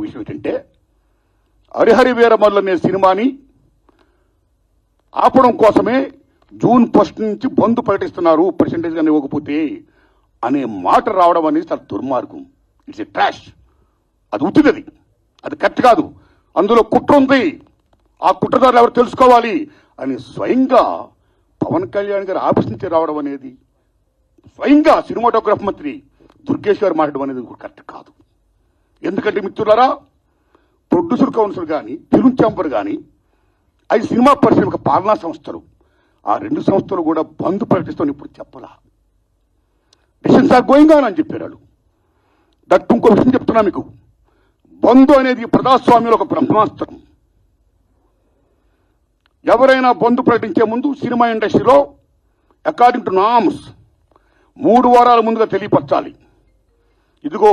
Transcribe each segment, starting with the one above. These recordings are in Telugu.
విషయం ఏంటంటే హరిహరి వీరమల్లు అనే సినిమాని ఆపడం కోసమే జూన్ ఫస్ట్ నుంచి బంద్ ప్రకటిస్తున్నారు పర్సంటేజ్ కానీ ఇవ్వకపోతే అనే మాట రావడం అనేది చాలా దుర్మార్గం. ఇట్స్ ఎ ట్రాష్ అది ఉత్తిది అది కరెక్ట్ కాదు. అందులో కుట్ర ఉంది. ఆ కుట్రదారులు ఎవరు తెలుసుకోవాలి? అని స్వయంగా పవన్ కళ్యాణ్ గారు ఆఫీస్ నుంచి రావడం అనేది స్వయంగా సినిమాటోగ్రఫ్ మంత్రి దుర్గేష్ గారు మాట్లాడడం అనేది కరెక్ట్ కాదు. ఎందుకంటే మిత్రులారా ప్రొడ్యూసర్ కౌన్సిల్ కానీ ఫిల్మ్ ఛాంబర్ కానీ అవి సినిమా పరిశ్రమ యొక్క పాలనా సంస్థలు ఆ రెండు సంస్థలు కూడా బంద్ ప్రకటిస్తామని ఇప్పుడు చెప్పలా? డిసిషన్స్ ఆర్ గోయింగ్ ఆన్ అని చెప్పారు వాళ్ళు. దట్ ఇంకో విషయం చెప్తున్నా మీకు. బంధు అనేది ప్రజాస్వామ్యంలో ఒక బ్రహ్మాస్త్రం. ఎవరైనా బంధు ప్రకటించే ముందు సినిమా ఇండస్ట్రీలో అకార్డింగ్ టు నామ్స్ మూడు వారాల ముందుగా తెలియపరచాలి. ఇదిగో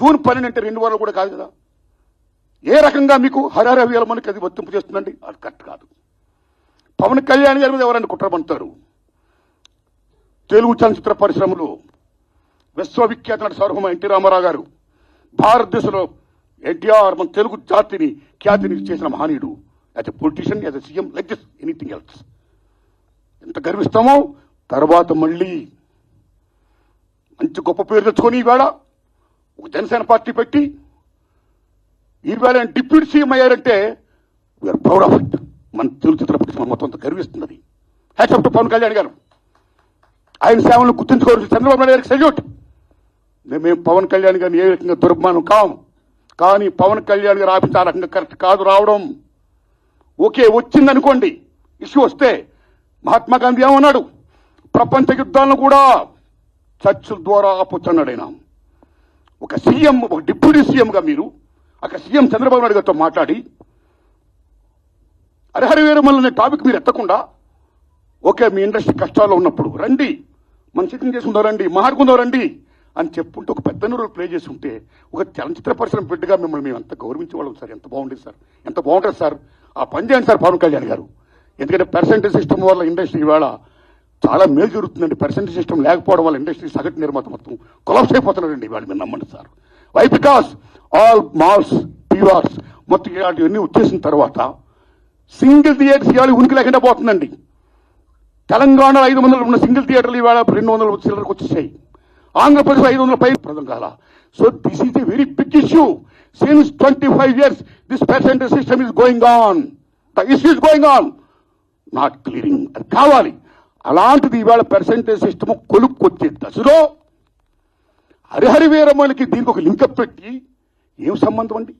జూన్ పన్నెండు అంటే రెండు వారాలు కూడా కాదు కదా. ఏ రకంగా మీకు హరహర వేల అది వర్తింపు చేస్తుందండి? అది కరెక్ట్ కాదు. పవన్ కళ్యాణ్ గారి మీద ఎవరైనా కుట్రమంటారు తెలుగు చలనచిత్ర పరిశ్రమలో విశ్వవిఖ్యాత నటి సార్వభౌమ ఎన్టీ రామారావు గారు భారతదేశంలో ఎన్టీఆర్ మన తెలుగు జాతిని ఖ్యాతిని చేసిన మహనీయుడు. As a politician as a CM like this anything else ఎంత గర్విస్తామో తర్వాత మళ్ళీ మంచి గొప్ప పేరు తెచ్చుకొని ఈవేళ ఒక జనసేన పార్టీ పెట్టి ఈవేళ డిప్యూటీ సీఎం అయ్యారంటే వీఆర్ ప్రౌడ్ ఆఫ్ ఇట్ మన తెలుగు చిత్ర పరిశ్రమ మొత్తం అంతా గర్విస్తున్నది హ్యాట్స్ టు పవన్ కళ్యాణ్ గారు. ఆయన సేవలను గుర్తుంచుకోవాల్సిన చంద్రబాబు నాయుడు గారికి సెల్యూట్ మేము పవన్ కళ్యాణ్ గారిని ఏ రకంగా దుర్మానం కాము కానీ పవన్ కళ్యాణ్ గారు ఆఫీస్ ఆ రకంగా కరెక్ట్ కాదు రావడం. ఓకే వచ్చిందనుకోండి. ఇష్యూ వస్తే మహాత్మా గాంధీ ఏమన్నాడు? ప్రపంచ యుద్ధాలను కూడా చర్చల ద్వారా ఆపొచ్చన్నాడు ఆయన ఒక సీఎం ఒక డిప్యూటీ సీఎంగా మీరు అక్కడ సీఎం చంద్రబాబు నాయుడు గారితో మాట్లాడి హరిహర వీరమల్ అనే టాపిక్ మీరు ఎత్తకుండా ఓకే మీ ఇండస్ట్రీ కష్టాల్లో ఉన్నప్పుడు రండి మన సిద్ధం చేసుకుందాం రండి మాట్లాడుకుందాం రండి అని చెప్పుంటే ఒక పెద్ద రోల్ ప్లే చేసి ఉంటే ఒక చలనచిత్ర పరిశ్రమ బిడ్డగా మిమ్మల్ని మేము ఎంత గౌరవించేవాళ్ళం సార్ ఎంత బాగుండేది సార్ ఎంత బాగుంటుంది సార్ ఆ పని చేయండి సార్ పవన్ కళ్యాణ్ గారు. ఎందుకంటే పర్సెంటేజ్ సిస్టమ్ వల్ల ఇండస్ట్రీ ఇవాళ చాలా మేలు జరుగుతుందండి. పర్సెంటేజ్ సిస్టమ్ లేకపోవడం వల్ల ఇండస్ట్రీ సగటు నిర్మాత మొత్తం కొలాప్స్ అయిపోతున్నారండి. వాళ్ళు మీరు నమ్మండి sir. Why because all malls PRs మొత్తం ఇలాంటివన్నీ వచ్చేసిన తర్వాత సింగిల్ థియేటర్స్ ఇవాళ ఉనికి లేకుండా పోతుందండి. తెలంగాణలో ఐదు వందలు ఉన్న సింగిల్ థియేటర్లు ఇవాళ రెండు వందల చిల్లరకు వచ్చేసాయి. ఆంధ్రప్రదేశ్ ఐదు వందల పై ప్రదం కాల. So this is a very big issue since twenty five years this percentage system is going on the issue is going on not clearing అది కావాలి. అలాంటిది ఇవాళ పర్సెంటేజ్ సిస్టమ్ కొలుక్కొచ్చే దశలో. హరిహరి వీరమ్మలకి దీనికి ఒక లింకప్ పెట్టి ఏం సంబంధం అండి?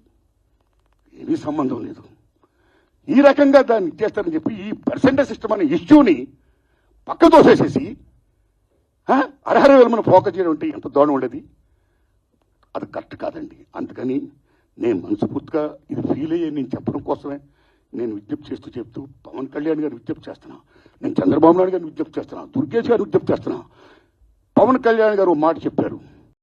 ఏమీ సంబంధం లేదు. ఈ రకంగా దాన్ని ఇచ్చేస్తారని చెప్పి ఈ పర్సెంటేజ్ సిస్టమ్ అనే ఇష్యూని పక్క తోసేసేసి అర్హర మనం ఫోకస్ చేయడం అంటే ఎంత దూరం ఉండేది? అది కరెక్ట్ కాదండి. అందుకని నేను మనస్ఫూర్తిగా ఇది ఫీల్ అయ్యే నేను చెప్పడం కోసమే నేను విజ్ఞప్తి చేస్తూ చెప్తూ పవన్ కళ్యాణ్ గారు విజ్ఞప్తి చేస్తున్నాను నేను చంద్రబాబు నాయుడు గారిని విజ్ఞప్తి చేస్తున్నా దుర్గేష్ గారిని విజ్ఞప్తి చేస్తున్నా. పవన్ కళ్యాణ్ గారు మాట చెప్పారు.